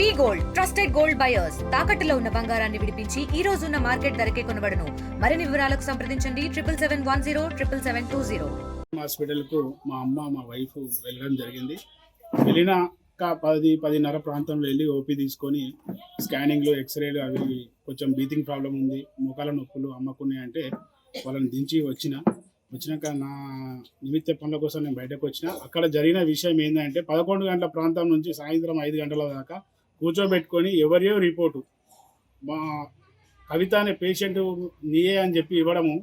V gold trusted gold buyers తాకట్టులో ఉన్న బంగారాన్ని విడిపించి ఈ రోజు ఉన్న మార్కెట్ ధరకే కొనబడను. మరిన్ని వివరాలకు సంప్రదించండి. Triple seven one zero triple seven two zero. హాస్పిటల్కు మా అమ్మ మా వైఫ్ వెళ్ళడం జరిగింది. వెళ్ళినాక పది పదిన్నర ప్రాంతంలో వెళ్ళి ఓపీ తీసుకొని స్కానింగ్లు ఎక్స్రేలు అవి కొంచెం బీతింగ్ ప్రాబ్లం ఉంది. మోకాల నొప్పులు అమ్మకున్నాయి అంటే వాళ్ళని దించి వచ్చిన. వచ్చినాక నా నిమిత్త పనుల కోసం నేను బయటకు వచ్చిన. అక్కడ జరిగిన విషయం ఏంటంటే పదకొండు గంటల ప్రాంతం నుంచి సాయంత్రం ఐదు గంటల దాకా కూర్చోబెట్టుకొని ఎవరియో రిపోర్టు? మా కవిత అనే పేషెంట్ నీయే అని చెప్పి ఇవ్వడము.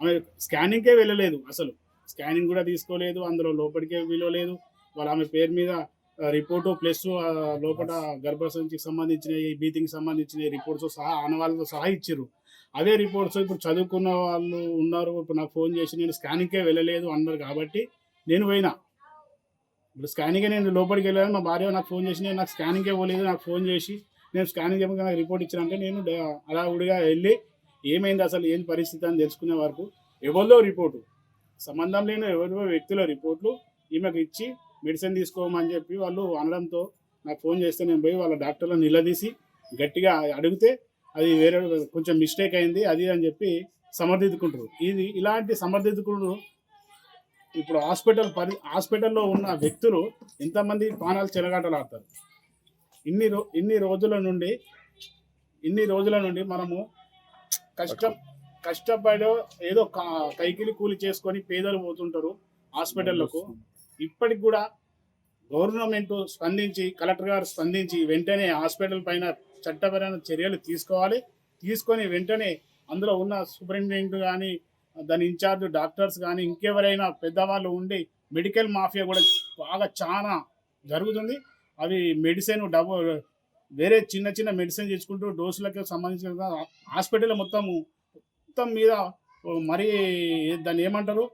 ఆమె స్కానింగ్కే వెళ్ళలేదు అసలు. స్కానింగ్ కూడా తీసుకోలేదు అందులో లోపలికే విలువలేదు. వాళ్ళు ఆమె పేరు మీద రిపోర్టు ప్లస్ లోపల గర్భసంచికి సంబంధించిన బీతింగ్ సంబంధించిన రిపోర్ట్స్ సహా ఆనవాళ్ళతో సహా ఇచ్చారు అదే రిపోర్ట్స్ ఇప్పుడు చదువుకున్న వాళ్ళు ఉన్నారు. ఇప్పుడు నాకు ఫోన్ చేసి నేను స్కానింగ్కే వెళ్ళలేదు అన్నారు కాబట్టి నేను పోయినా. ఇప్పుడు స్కానింగ్ నేను లోపలికి వెళ్ళాను మా భార్య నాకు ఫోన్ చేసి నేను నాకు స్కానింగ్ పోలేదు నాకు ఫోన్ చేసి నేను స్కానింగ్ చెప్పి నాకు రిపోర్ట్ ఇచ్చానంటే నేను డ- హడావుడిగా వెళ్ళి ఏమైంది అసలు ఏం పరిస్థితి అని తెలుసుకునే వరకు ఎవరిదో రిపోర్టు సంబంధం లేని ఎవరివో వ్యక్తుల రిపోర్ట్లు ఈమెకు ఇచ్చి మెడిసిన్ తీసుకోమని చెప్పి వాళ్ళు అనడంతో నాకు ఫోన్ చేస్తే నేను పోయి వాళ్ళ డాక్టర్లను నిలదీసి గట్టిగా అడిగితే అది వేరే కొంచెం మిస్టేక్ అయింది అది అని చెప్పి సమర్థించుకుంటారు ఇది ఇలాంటి సమర్థించుకుంటూ ఇప్పుడు హాస్పిటల్ పరి హాస్పిటల్లో ఉన్న వ్యక్తులు ఎంతమంది ప్రాణాలు చెలగాటలాడతారు. ఇన్ని రో ఇన్ని రోజుల నుండి ఇన్ని రోజుల నుండి మనము కష్టం కష్టపడి ఏదో కా- కైకిలి కూలి చేసుకొని పేదలు పోతుంటారు హాస్పిటళ్ళకు ఇప్పటికి కూడా గవర్నమెంట్ స్పందించి కలెక్టర్ గారు స్పందించి వెంటనే హాస్పిటల్ పైన చట్టపరమైన చర్యలు తీసుకోవాలి. తీసుకొని వెంటనే అందులో ఉన్న సూపరింటెండెంట్ కానీ దాని ఇన్ఛార్జ్ డాక్టర్స్ కానీ ఇంకెవరైనా పెద్దవాళ్ళు ఉండి మెడికల్ మాఫియా కూడా బాగా చాలా జరుగుతుంది. అవి మెడిసిన్ డబ్బు వేరే చిన్న చిన్న మెడిసిన్ తెచ్చుకుంటూ డోసులకు సంబంధించిన హాస్పిటల్ మొత్తము మొత్తం మీద మరీ దాన్ని ఏమంటారు?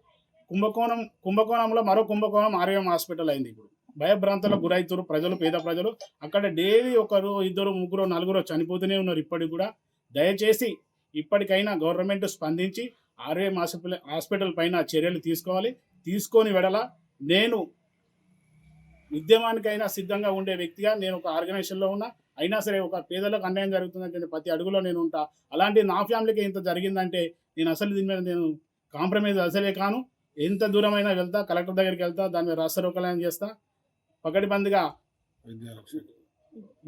కుంభకోణం కుంభకోణంలో మరో కుంభకోణం ఆర్యం హాస్పిటల్ అయింది ఇప్పుడు. భయభ్రాంతులకు గురవుతారు ప్రజలు పేద ప్రజలు. అక్కడ డైలీ ఒకరు ఇద్దరు ముగ్గురు నలుగురు చనిపోతూనే ఉన్నారు ఇప్పటికి కూడా. దయచేసి ఇప్పటికైనా గవర్నమెంట్ స్పందించి ఆర్యం హాస్పిటల్ హాస్పిటల్ పైన చర్యలు తీసుకోవాలి. తీసుకొని వెడల నేను ఉద్యమానికైనా సిద్ధంగా ఉండే వ్యక్తిగా నేను ఒక ఆర్గనైజేషన్లో ఉన్నా. అయినా సరే ఒక పేదలకు అన్యాయం జరుగుతుందంటే ప్రతి అడుగులో నేను ఉంటా. అలాంటి నా ఫ్యామిలీకి ఇంత జరిగిందంటే నేను అసలు దీని మీద నేను కాంప్రమైజ్ అసలే కాను. ఎంత దూరమైనా వెళ్తా కలెక్టర్ దగ్గరికి వెళ్తా దాని మీద రాష్ట్రోకలయం చేస్తా. పకడ్బందీగా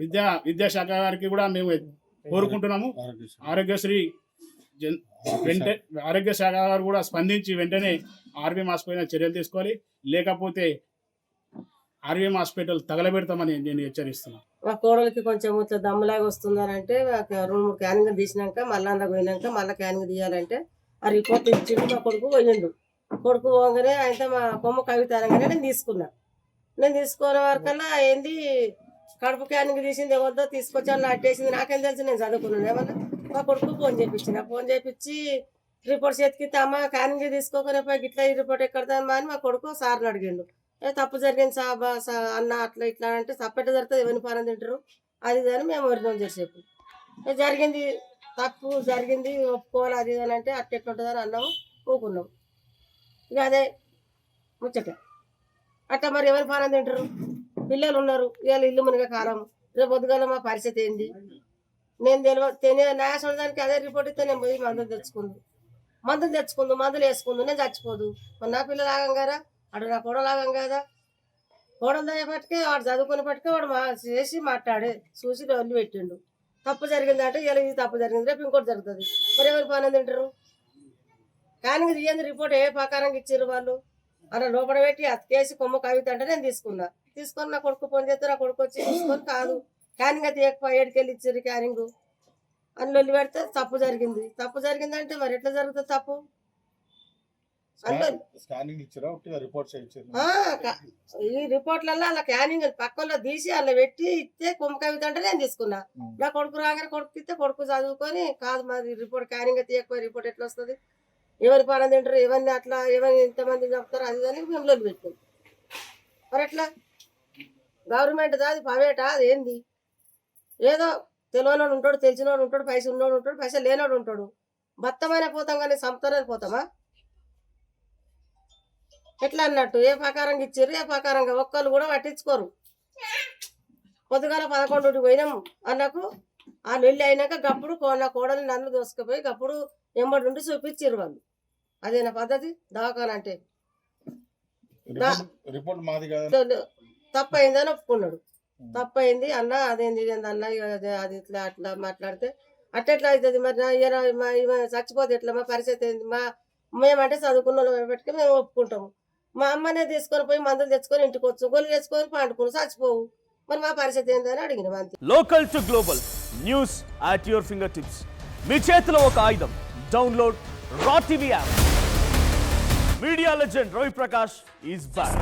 విద్యా విద్యాశాఖ గారికి కూడా మేము కోరుకుంటున్నాము. ఆరోగ్యశ్రీ జన్ ఆరోగ్య శాఖ గారు కూడా స్పందించి వెంటనే ఆర్బీఎం హాస్పిటల్ చర్యలు తీసుకోవాలి. లేకపోతే ఆర్వీఎం హాస్పిటల్ తగలబెడతామని నేను హెచ్చరిస్తున్నాను మా కోడలికి కొంచెం ఇట్లా దమ్ములాగా వస్తుందనంటే రెండు మూడు క్యానింగ్ తీసినాక మళ్ళా అందులో పోయినాక మళ్ళీ క్యానింగ్ తీయాలంటే ఆ రిపోర్ట్ ఇచ్చిండు మా కొడుకు పోయిండు. కొడుకు పోగానే అయితే మా కొమ్మ కవిత అనగానే నేను తీసుకున్నా. నేను తీసుకున్న వరకల్లా ఏంది కడుపు క్యానింగ్ తీసింది ఎవరిదో తీసుకొచ్చాను నాటేసింది నాకేం తెలుసు నేను చదువుకున్నాను. ఏమన్నా? మా కొడుకు ఫోన్ చేయించిన ఫోన్ చేయించి రిపోర్ట్ చేతికి అమ్మ క్యానింగ్ తీసుకోకరేపా గిట్లా ఈ రిపోర్ట్ ఎక్కడదామా అని మా కొడుకు సార్ని అడిగిండు. తప్పు జరిగింది సాబా సా అన్న అట్లా ఇట్లా అంటే సపరేట్ జరుగుతుంది ఎవరిని పానం తింటారు? అది ఇది అని మేము ఒరిజినల్ చేసేపు జరిగింది తప్పు జరిగింది ఒప్పుకోవాలి అది ఇది అని అంటే అట్ట ఎట్లుంటుందని అన్నాము ఊకున్నాం ఇక అదే ముచ్చట. అట్లా మరి ఎవరి పానం తింటారు? పిల్లలు ఉన్నారు ఇవాళ ఇల్లు మునిగ కాలం రేపు పొద్దుగాల మా పరిస్థితి ఏంది? నేను తెలియ తినే న్యాయ దానికి అదే రిపోర్ట్ ఇస్తే నేను పోయి మందులు తెచ్చుకుంది. మందులు తెచ్చుకుందు మందులు వేసుకుందు నేను చచ్చిపోదు. మరి నా పిల్లలు ఆగం కదా? అటు నా కోడలు ఆగం కదా? కోడలు దయ్యపట్టుకే వాడు చదువుకునేపట్టుకే వాడు మా చేసి మాట్లాడే చూసి వదిలి పెట్టిండు. తప్పు జరిగిందంటే ఇలా ఇది తప్పు జరిగింది రేపు ఇంకోటి జరుగుతుంది. మరి ఎవరు పని తింటారు? కానీ తీయంది రిపోర్ట్ ఏ ప్రకారంగా ఇచ్చారు వాళ్ళు? అలా లోపల పెట్టి అతికేసి కొమ్మ కవిత అంటే నేను తీసుకున్నా. తీసుకొని నా కొడుకు ఫోన్ చేస్తే నా కొడుకు వచ్చి తీసుకొని కాదు. క్యానింగ్ అయితే ఎక్కువ ఏడుకెళ్ళి ఇచ్చారు క్యానింగ్ అని లొల్లి పెడితే తప్పు జరిగింది. తప్పు జరిగిందంటే మరి ఎట్లా జరుగుతుంది తప్పు? ఈ రిపోర్ట్లలో అలా క్యానింగ్ పక్కలో తీసి అలా పెట్టి ఇస్తే కొమ్మ కవిత అంటే నేను తీసుకున్నా. నా కొడుకు రాగానే కొడుకు ఇస్తే కొడుకు చదువుకొని కాదు మరి రిపోర్ట్ క్యానింగ్ తీయకపోయి రిపోర్ట్ ఎట్లా వస్తుంది ఎవరి పాలన తింటారు? ఎవరిని అట్లా ఎవరిని ఎంతమంది చెప్తారు? అది అని మేము లొల్లి పెట్టుకుంది మరి ఎట్లా? గవర్నమెంట్ అది ప్రైవేటా? అది ఏంది? ఏదో తెలియనోడు ఉంటాడు తెలిసినోడు ఉంటాడు పైసలు ఉన్నోడు ఉంటాడు పైసలు లేనోడు ఉంటాడు. బత్తమైన పోతాం కానీ సంపుతారని పోతామా? ఎట్లా అన్నట్టు? ఏ ప్రకారంగా ఇచ్చారు? ఏ ప్రకారంగా? ఒక్కళ్ళు కూడా పట్టించుకోరు. పొద్దుగాల పదకొండుకి పోయినాం అన్నకు ఆ నెల్లి అయినాక గప్పుడు నా కోడలు నన్ను దోసుకుపోయి గప్పుడు ఎంబడి ఉండి చూపించారు వాళ్ళు. అదే నా పద్ధతి? దవాఖాన అంటే. రిపోర్ట్ రిపోర్ట్ మాది కదా. తప్పు అయిందని ఒప్పుకున్నాడు. తప్పు అయింది అన్న అదేంది అన్న అదే ఇట్లా అట్లా మాట్లాడితే అట్టెట్లా అవుతుంది మరి చచ్చిపోతే ఎట్లా? మా పరిస్థితి ఏంది? మా మేమంటే చదువుకున్న వాళ్ళం బట్టి మేము ఒప్పుకుంటాము. మా అమ్మనే తీసుకొని పోయి మందులు తెచ్చుకొని ఇంటికి వచ్చు గొల్లు తెచ్చుకొని పండుకుని చచ్చిపోవు. మరి మా పరిస్థితి ఏందని అడిగినాం అంతే. Local to global news at your fingertips మీ చేతిలో ఒక ఆయుధం. Download R TV app media legend Ravi Prakash is back